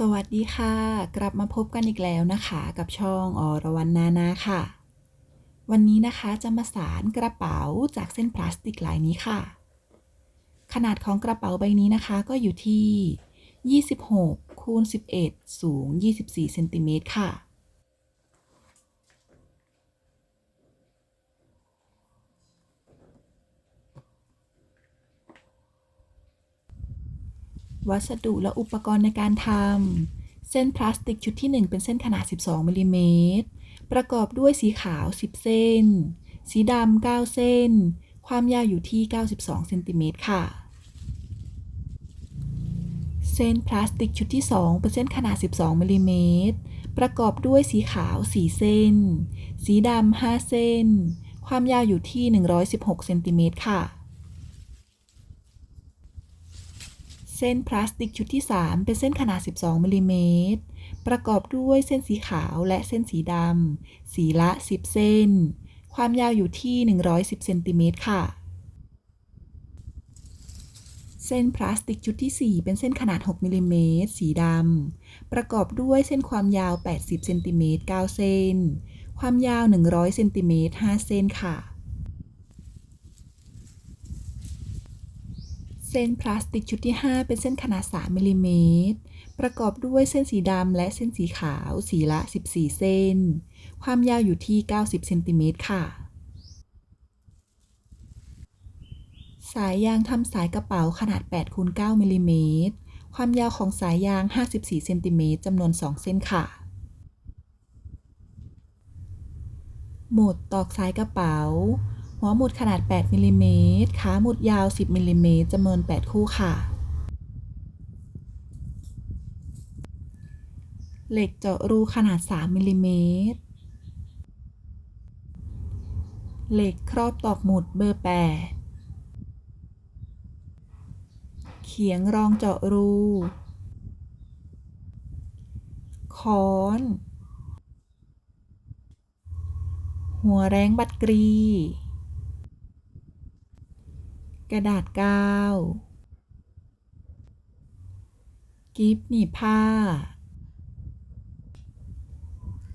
สวัสดีค่ะ กลับมาพบกันอีกแล้วนะคะ กับช่องอรวรรณนานาค่ะ วันนี้นะคะจะมาสารกระเป๋าจากเส้นพลาสติกลายนี้ค่ะ ขนาดของกระเป๋าใบนี้นะคะก็อยู่ที่ 26คูณ11 สูง 24เซนติเมตรค่ะ วัสดุและอุปกรณ์ในการทำ เส้นพลาสติกชุดที่ 1 เป็นเส้นขนาด 12มิลลิเมตร ประกอบด้วยสีขาว 10 เส้น สีดำ 9 เส้น ความยาวอยู่ที่ 92 เซนติเมตรค่ะ เส้นพลาสติกชุดที่ 2 เป็นเส้นขนาด 12มิลลิเมตร ประกอบด้วยสีขาว 4 เส้น สีดำ 5 เส้น ความยาวอยู่ที่ 116 เซนติเมตรค่ะ เส้นพลาสติกชุดที่ 3 เป็นเส้นขนาด 12มิลลิเมตร ประกอบด้วยเส้นสีขาวและเส้นสีดำ สีละ 10 เส้น ความยาวอยู่ที่ 110 เซนติเมตรค่ะ เส้นพลาสติกชุดที่ 4 เป็นเส้นขนาด 6มิลลิเมตร สีดำ ประกอบด้วยเส้นความยาว 80 เซนติเมตร 9 เส้น ความยาว 100 เซนติเมตร 5 เส้นค่ะ เส้นพลาสติกชุดที่ 5 เป็นเส้นขนาด 3มิลลิเมตร ประกอบด้วยเส้นสีดำและเส้นสีขาว สีละ 14 เส้น ความยาวอยู่ที่ 90 เซนติเมตรค่ะ สายยางทำสายกระเป๋าขนาด8คูณ9มิลลิเมตร ความยาวของสายยาง 54 เซนติเมตรจำนวน 2 เส้นค่ะ หมดตอกสายกระเป๋า หัวหมุดขนาด 8มิลลิเมตรขาหมุดยาว 10มิลลิเมตรจำนวน 8 คู่ค่ะ เหล็กเจาะรูขนาด 3มิลลิเมตรเหล็กครอบตอกหมุดเบอร์ 8 เขียงรองเจาะรู ค้อน หัวแรงบัดกรี ระดาษกาว กิฟหนีบผ้า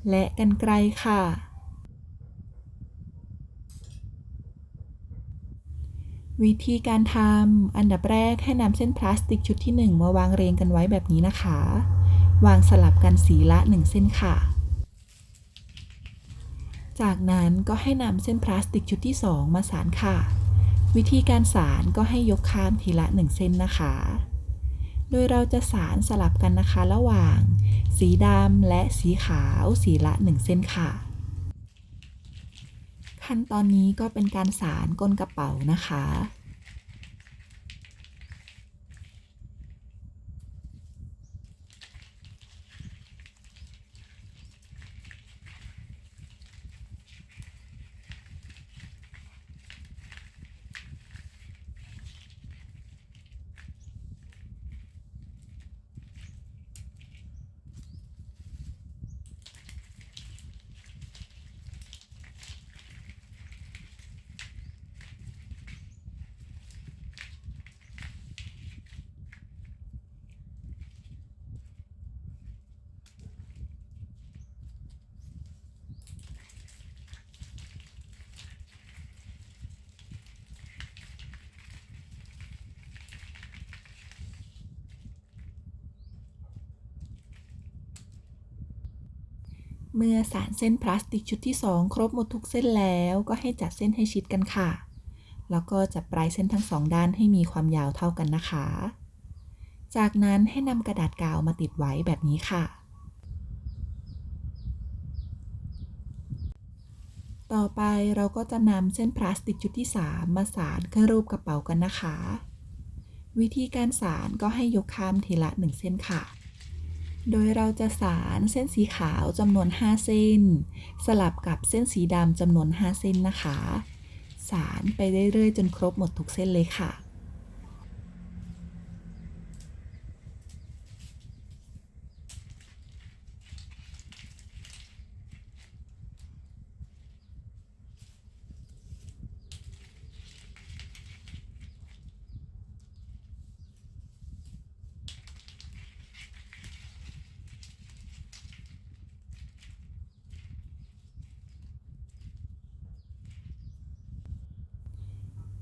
และกันไกลค่ะ วิธีการทำอันดับแรกให้นำเส้นพลาสติกชุดที่ 1 มาวางเรียงกันไว้แบบนี้นะคะ วางสลับกันสีละ 1 เส้นค่ะจากนั้นก็ให้นำเส้นพลาสติกชุดที่ 2 มาสานค่ะ วิธีการสานก็ให้ยกข้ามทีละ 1 เส้นนะคะ โดยเราจะสานสลับกันนะคะระหว่าง สีดำและสีขาวสีละ 1 เส้นค่ะ ขั้นตอนนี้ก็เป็นการสานก้นกระเป๋านะคะ เมื่อสารเส้นพลาสติกชุดที่ 2 ครบหมดทุกเส้นแล้วก็ให้จัดเส้นให้ชิดกันค่ะ แล้วก็จับปลายเส้นทั้งสองด้านให้มีความยาวเท่ากันนะคะ จากนั้นให้นำกระดาษกาวมาติดไว้แบบนี้ค่ะ ต่อไปเราก็จะนำเส้นพลาสติกชุดที่ 3 มาสานขึ้นรูปกระเป๋ากันนะคะ วิธีการสานก็ให้ยกข้ามทีละ 1 เส้นค่ะ โดยเราจะสารเส้นสีขาวจำนวน 5 เส้น สลับกับเส้นสีดำจำนวน 5 เส้นนะคะ สารไปเรื่อยๆ จนครบหมดทุกเส้นเลยค่ะ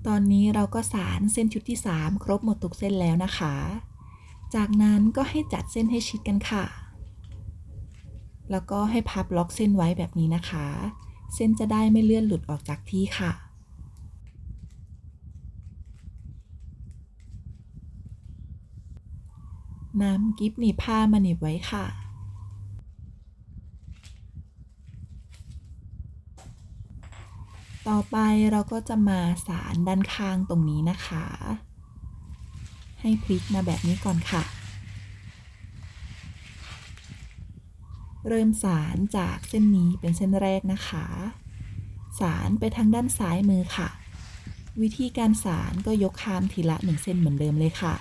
ตอนนี้เราก็สารเส้นชุดที่ 3 ครบหมดทุกเส้นแล้วนะคะ จากนั้นก็ให้จัดเส้นให้ชิดกันค่ะ แล้วก็ให้พับล็อกเส้นไว้แบบนี้นะคะ เส้นจะได้ไม่เลื่อนหลุดออกจากที่ค่ะนำกิฟหนีผ้ามาหนีบไว้ค่ะ ต่อไปเราก็จะมาสารด้านข้างตรงนี้นะคะ ให้พลิกมาแบบนี้ก่อนค่ะ เริ่มสารจากเส้นนี้เป็นเส้นแรกนะคะ สารไปทางด้านซ้ายมือค่ะ วิธีการสารก็ยกข้ามทีละหนึ่งเส้นเหมือนเดิมเลยค่ะ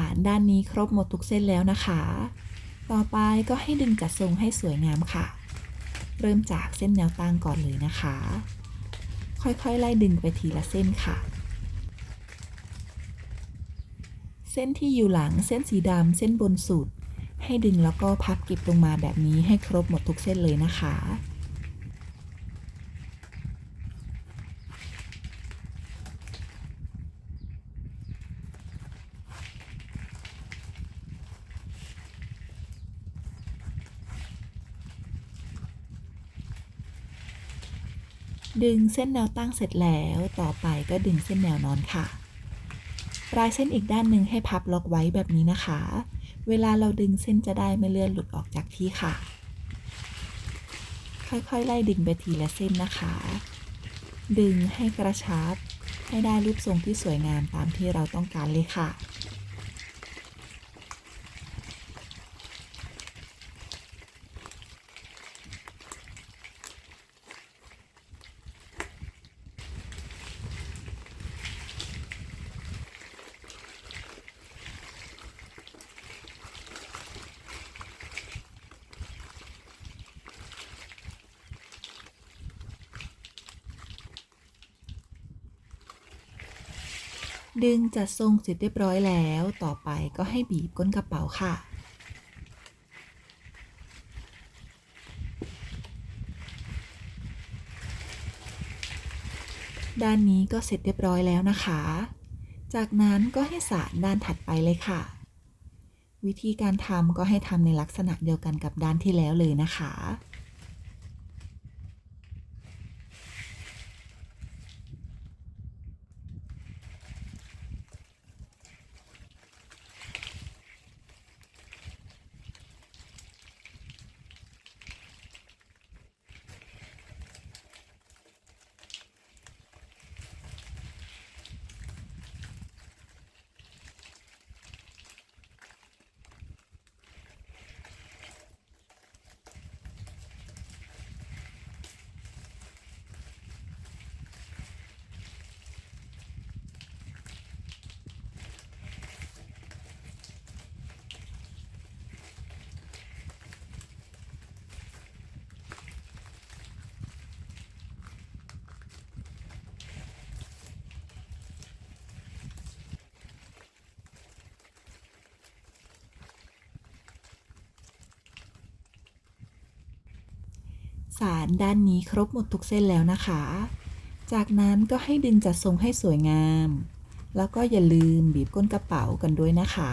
ารด้านนี้ครบหมดทุกเส้นแล้วนะคะ ต่อไปก็ให้ดึงจัดทรงให้สวยงามค่ะ เริ่มจากเส้นแนวตั้งก่อนเลยนะคะ ค่อยๆ ไล่ดึงไปทีละเส้นค่ะ เส้นที่อยู่หลังเส้นสีดำเส้นบนสุด ให้ดึงแล้วก็พับเก็บลงมาแบบนี้ให้ครบหมดทุกเส้นเลยนะคะ ดึงเส้นแนวตั้งเสร็จแล้ว ต่อไปก็ดึงเส้นแนวนอนค่ะ ปลายเส้นอีกด้านหนึ่งให้พับล็อกไว้แบบนี้นะคะ เวลาเราดึงเส้นจะได้ไม่เลื่อนหลุดออกจากที่ค่ะ ค่อยๆ ไล่ดึงไปทีละเส้นนะคะ ดึงให้กระชับ ให้ได้รูปทรงที่สวยงามตามที่เราต้องการเลยค่ะ ดึงจัดทรงเสร็จเรียบร้อยแล้ว ต่อไปก็ให้บีบก้นกระเป๋าค่ะ ด้านนี้ก็เสร็จเรียบร้อยแล้วนะคะ จากนั้นก็ให้สารด้านถัดไปเลยค่ะ วิธีการทำก็ให้ทำในลักษณะเดียวกันกับด้านที่แล้วเลยนะคะ สารด้านนี้ครบหมดทุกเส้นแล้วนะคะ จากนั้นก็ให้ดึงจัดทรงให้สวยงาม แล้วก็อย่าลืมบีบก้นกระเป๋ากันด้วยนะคะ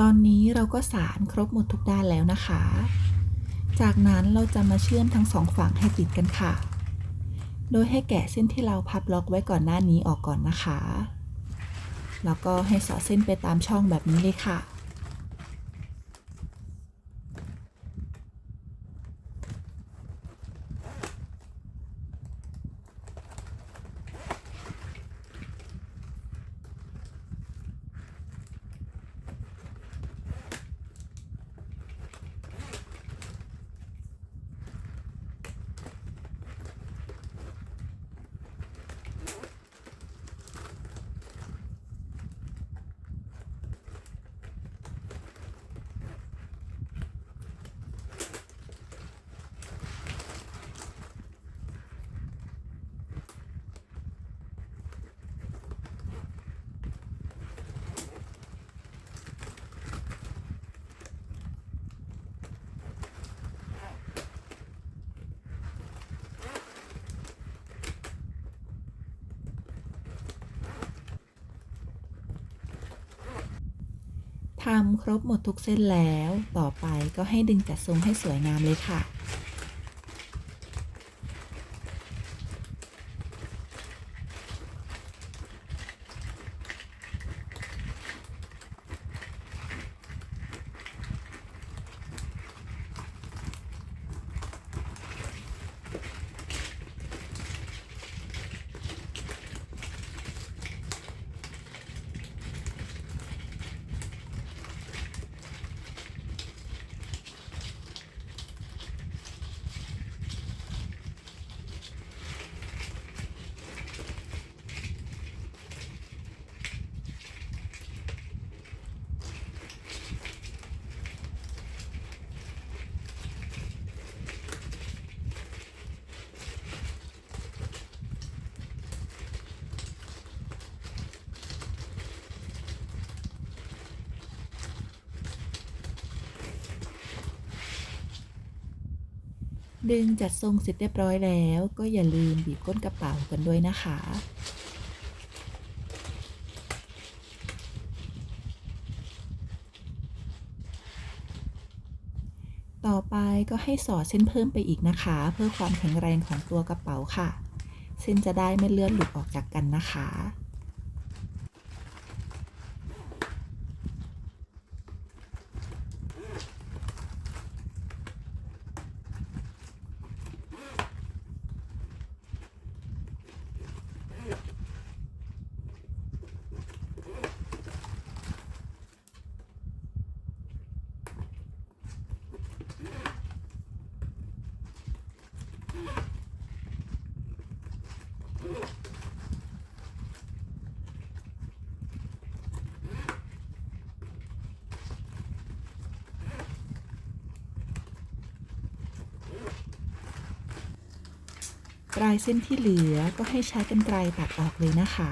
ตอนนี้เราก็สารครบหมดทุกด้านแล้วนะคะ จากนั้นเราจะมาเชื่อมทั้งสองฝั่งให้ติดกันค่ะ โดยให้แกะเส้นที่เราพับล็อกไว้ก่อนหน้านี้ออกก่อนนะคะ แล้วก็ให้สอดเส้นไปตามช่องแบบนี้เลยค่ะ ทำครบหมดทุกเส้นแล้ว ต่อไปก็ให้ดึงจัดทรงให้สวยงามเลยค่ะ ดึงจัดทรงเสร็จเรียบร้อยแล้ว ก็อย่าลืมบีบก้นกระเป๋ากันด้วยนะคะ ต่อไปก็ให้สอดเส้นเพิ่มไปอีกนะคะ เพื่อความแข็งแรงของตัวกระเป๋าค่ะ เส้นจะได้ไม่เลื่อนหลุดออกจากกันนะคะ ลายเส้นที่เหลือก็ให้ใช้กันไกลตัดออกเลยนะคะ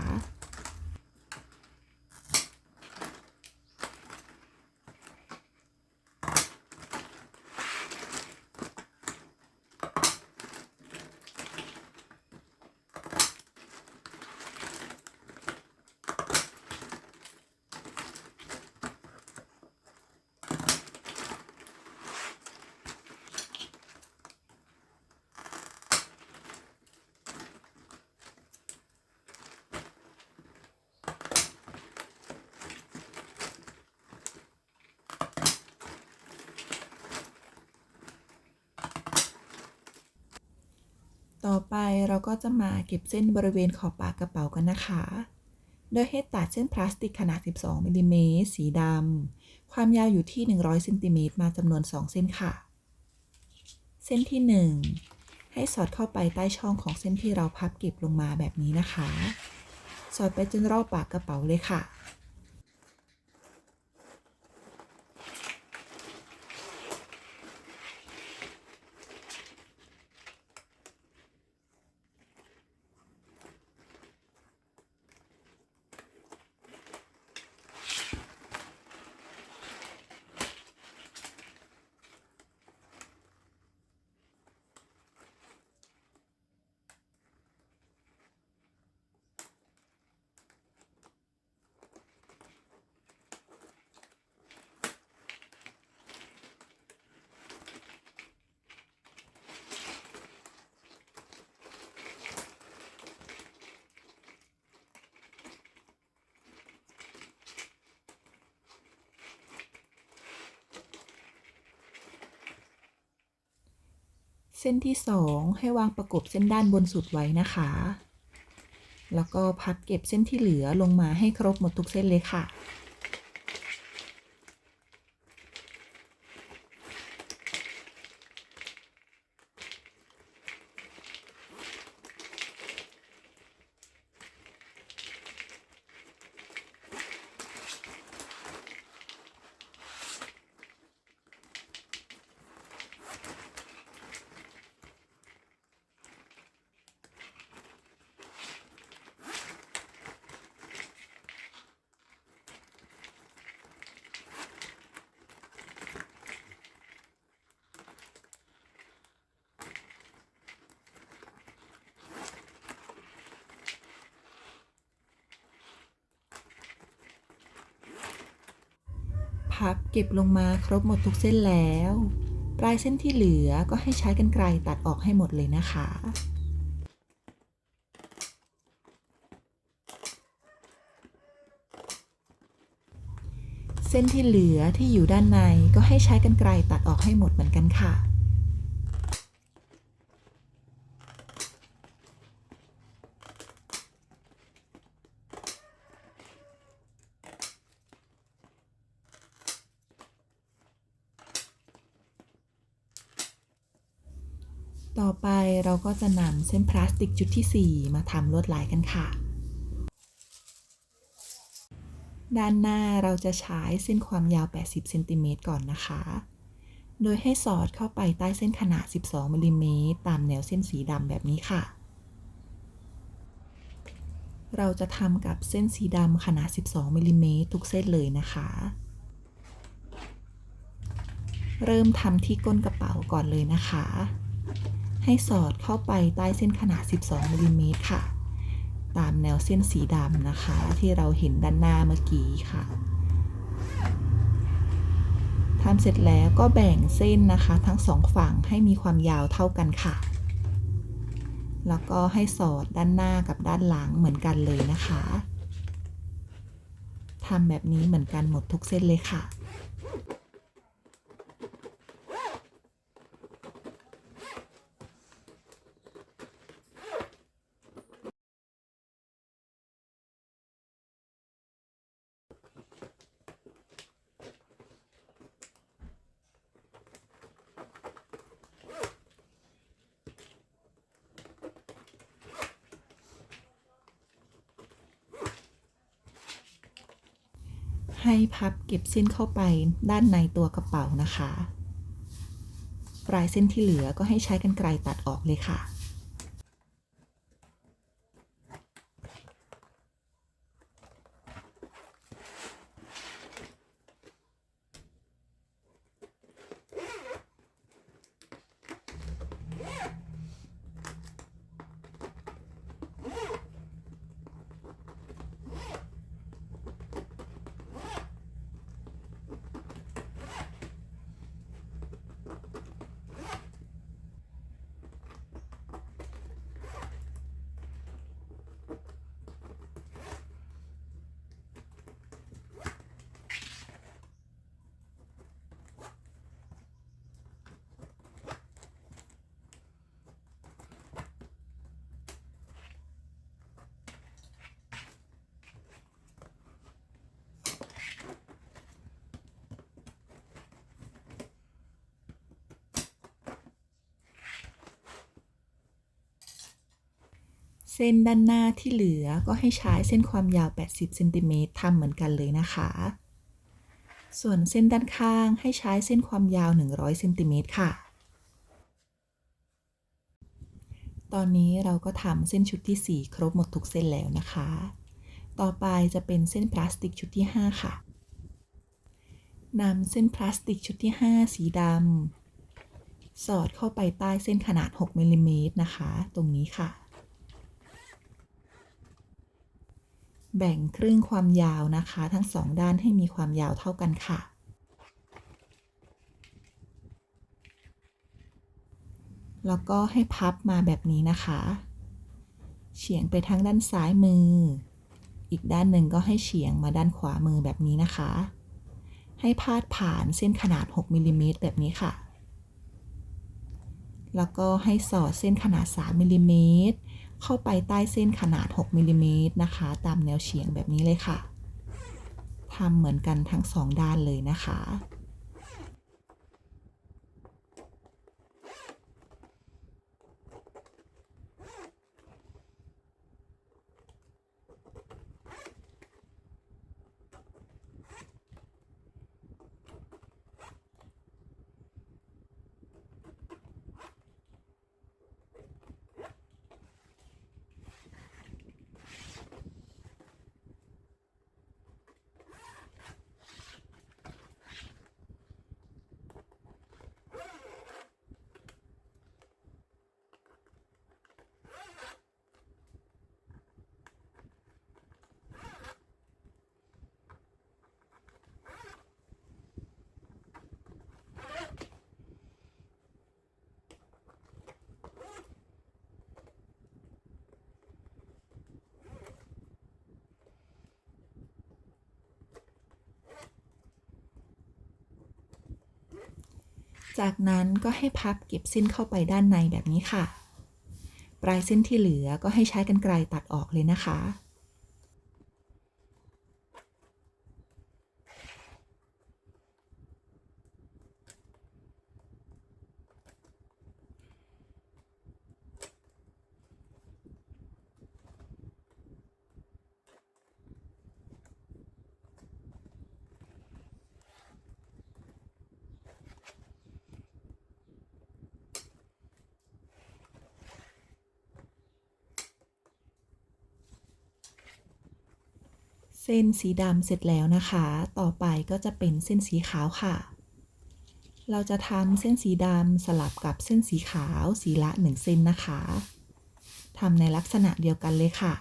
ต่อไปเราก็จะมาเก็บเส้นบริเวณขอบปากกระเป๋ากันนะคะ โดยให้ตัดเส้นพลาสติกขนาด 12มิลลิเมตรสีดำ ความยาวอยู่ที่ 100เซนติเมตรมาจำนวน 2 เส้นค่ะ เส้นที่ 1 ให้สอดเข้าไปใต้ช่องของเส้นที่เราพับเก็บลงมาแบบนี้นะคะ สอดไปจนรอบปากกระเป๋าเลยค่ะ เส้นที่ 2 ให้วางประกบเส้นด้านบนสุดไว้นะคะ แล้วก็พับเก็บเส้นที่เหลือลงมาให้ครบหมดทุกเส้นเลยค่ะ พับเก็บลงมาครบหมดทุกเส้นแล้ว ปลายเส้นที่เหลือก็ให้ใช้กรรไกรตัดออกให้หมดเลยนะคะ เส้นที่เหลือที่อยู่ด้านในก็ให้ใช้กรรไกรตัดออกให้หมดเหมือนกันค่ะ ต่อไปเราก็จะนำเส้นพลาสติกชุดที่ 4 มาทำลวดลายกันค่ะ ด้านหน้าเราจะใช้เส้นความยาว 80 เซนติเมตรก่อนนะคะ โดยให้สอดเข้าไปใต้เส้นขนาด 12มิลลิเมตรตามแนวเส้นสีดำแบบนี้ค่ะ เราจะทำกับเส้นสีดำขนาด 12มิลลิเมตรทุกเส้นเลยนะคะเริ่มทำที่ก้นกระเป๋าก่อนเลยนะคะ ให้สอดเข้าไปใต้เส้นขนาด 12มิลลิเมตรค่ะ ตามแนวเส้นสีดำนะคะ ที่เราเห็นด้านหน้าเมื่อกี้ค่ะทำเสร็จแล้วก็แบ่งเส้นนะคะ ทั้งสองฝั่งให้มีความยาวเท่ากันค่ะ แล้วก็ให้สอดด้านหน้ากับด้านหลังเหมือนกันเลยนะคะทำแบบนี้เหมือนกันหมดทุกเส้นเลยค่ะ ให้ พับเก็บเส้นเข้าไปด้านในตัวกระเป๋านะคะ ปลายเส้นที่เหลือก็ให้ใช้กรรไกรตัดออกเลยค่ะ เส้นด้านหน้าที่เหลือก็ให้ใช้เส้นความยาว 80เซนติเมตรทำเหมือนกันเลยนะคะ ส่วนเส้นด้านข้างให้ใช้เส้นความยาว 100เซนติเมตรค่ะ ตอนนี้เราก็ทำเส้นชุดที่ 4 ครบหมดทุกเส้นแล้วนะคะ ต่อไปจะเป็นเส้นพลาสติกชุดที่ 5 ค่ะนำเส้นพลาสติกชุดที่ 5 สีดำสอดเข้าไปใต้เส้นขนาด 6มิลลิเมตรนะคะ ตรงนี้ค่ะ แบ่งครึ่งความยาวนะคะ ทั้งสองด้านให้มีความยาวเท่ากันค่ะ แล้วก็ให้พับมาแบบนี้นะคะ เฉียงไปทางด้านซ้ายมือ อีกด้านหนึ่งก็ให้เฉียงมาด้านขวามือแบบนี้นะคะ ให้พาดผ่านเส้นขนาด 6มิลลิเมตรแบบนี้ค่ะ แล้วก็ให้สอดเส้นขนาด 3มิลลิเมตร เข้าไปใต้เส้นขนาด 6มิลลิเมตรนะคะ ตามแนวเฉียงแบบนี้เลยค่ะทำเหมือนกันทั้งสองด้านเลยนะคะ จากนั้นก็ให้พับเก็บเส้นเข้าไปด้านในแบบนี้ค่ะ ปลายเส้นที่เหลือก็ให้ใช้กรรไกรตัดออกเลยนะคะ เส้นสีดำเสร็จแล้วนะคะ ต่อไปก็จะเป็นเส้นสีขาวค่ะ เราจะทำเส้นสีดำสลับกับเส้นสีขาวสีละหนึ่งเส้นนะคะทำในลักษณะเดียวกันเลยค่ะ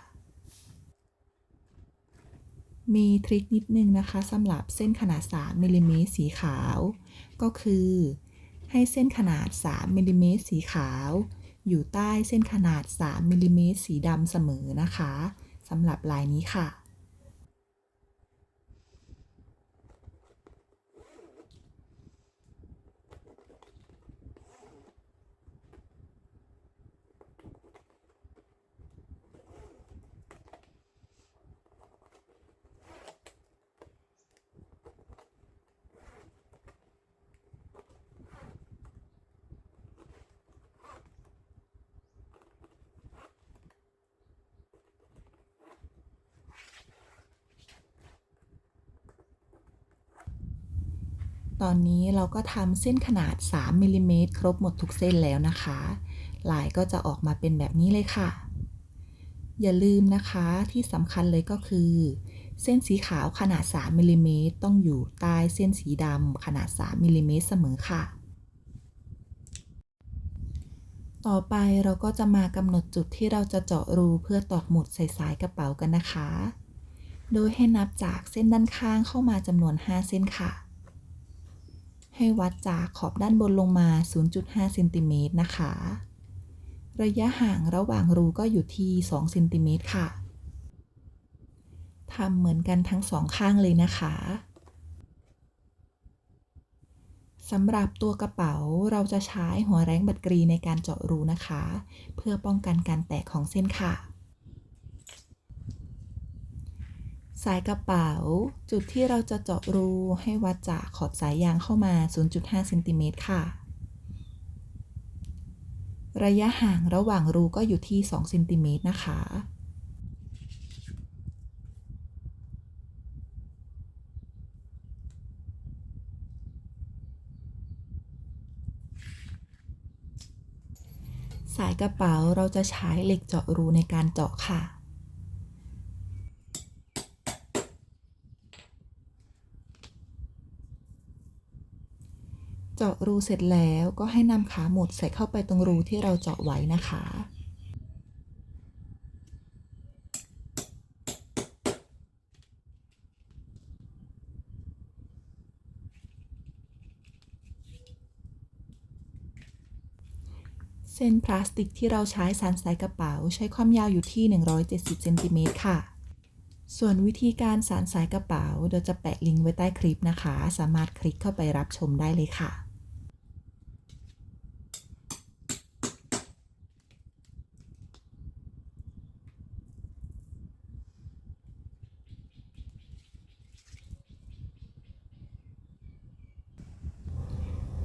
มีทริคนิดนึงนะคะสำหรับเส้นขนาด 3มิลลิเมตรสีขาว ก็คือ ให้เส้นขนาด 3มิลลิเมตรสีขาว อยู่ใต้เส้นขนาด 3มิลลิเมตรสีดำเสมอนะคะสำหรับลายนี้ค่ะ ตอนนี้เราก็ทำเส้นขนาด 3มิลลิเมตรครบหมดทุกเส้นแล้วนะคะ ลายก็จะออกมาเป็นแบบนี้เลยค่ะ อย่าลืมนะคะที่สำคัญเลยก็คือ เส้นสีขาวขนาด 3มิลลิเมตรต้องอยู่ใต้เส้นสีดำขนาด 3มิลลิเมตรเสมอค่ะ ต่อไปเราก็จะมากำหนดจุดที่เราจะเจาะรูเพื่อตอกหมุดใส่สายกระเป๋ากันนะคะ โดยให้นับจากเส้นด้านข้างเข้ามาจำนวน 5 เส้นค่ะ ให้วัดจากขอบด้านบนลงมา 0.5เซนติเมตรนะคะ ระยะห่างระหว่างรูก็อยู่ที่ 2 เซนติเมตรค่ะทำเหมือนกันทั้งสองข้างเลยนะคะสำหรับตัวกระเป๋าเราจะใช้หัวแรงบัดกรีในการเจาะรูนะคะ เพื่อป้องกันการแตกของเส้นค่ะ สายกระเป๋า จุดที่เราจะเจาะรูให้วัดจากขอบสายยางเข้ามา 0.5เซนติเมตรค่ะ ระยะห่างระหว่างรูก็อยู่ที่2เซนติเมตรนะคะ สายกระเป๋าเราจะใช้เหล็กเจาะรูในการเจาะค่ะ เจาะรูเสร็จแล้วก็ให้นำขาหมุดใส่เข้าไปตรงรูที่เราเจาะไว้นะคะ เส้นพลาสติกที่เราใช้สานสายกระเป๋าใช้ความยาวอยู่ที่ 170เซนติเมตรค่ะส่วนวิธีการสานสายกระเป๋าเดี๋ยวจะแปะลิงก์ไว้ใต้คลิปนะคะ สามารถคลิกเข้าไปรับชมได้เลยค่ะ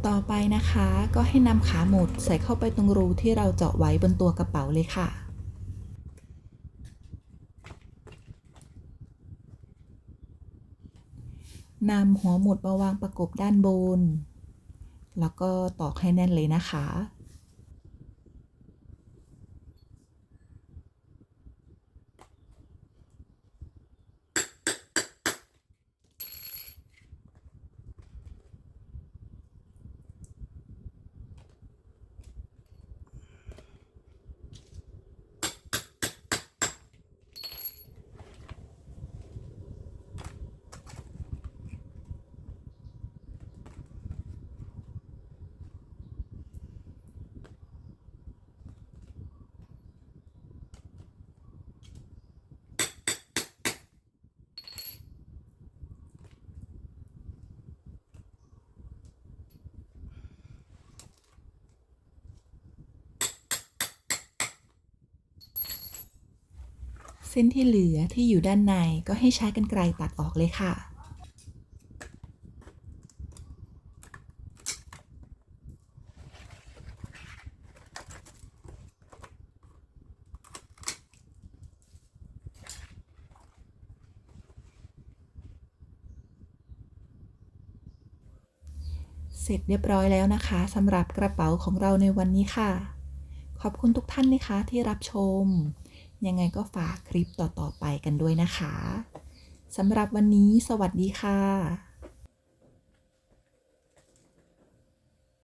ต่อไปนะคะ ก็ให้นำขาหมุดใส่เข้าไปตรงรูที่เราเจาะไว้บนตัวกระเป๋าเลยค่ะ นำหัวหมุดมาวางประกบด้านบน แล้วก็ตอกให้แน่นเลยนะคะ เส้นที่เหลือที่อยู่ด้านในก็ให้ใช้กรรไกรตัดออกเลยค่ะ เสร็จเรียบร้อยแล้วนะคะสำหรับกระเป๋าของเราในวันนี้ค่ะ ขอบคุณทุกท่านนะคะที่รับชม ยังไงก็ฝากคลิปต่อๆไปกันด้วยนะคะสำหรับวันนี้สวัสดีค่ะ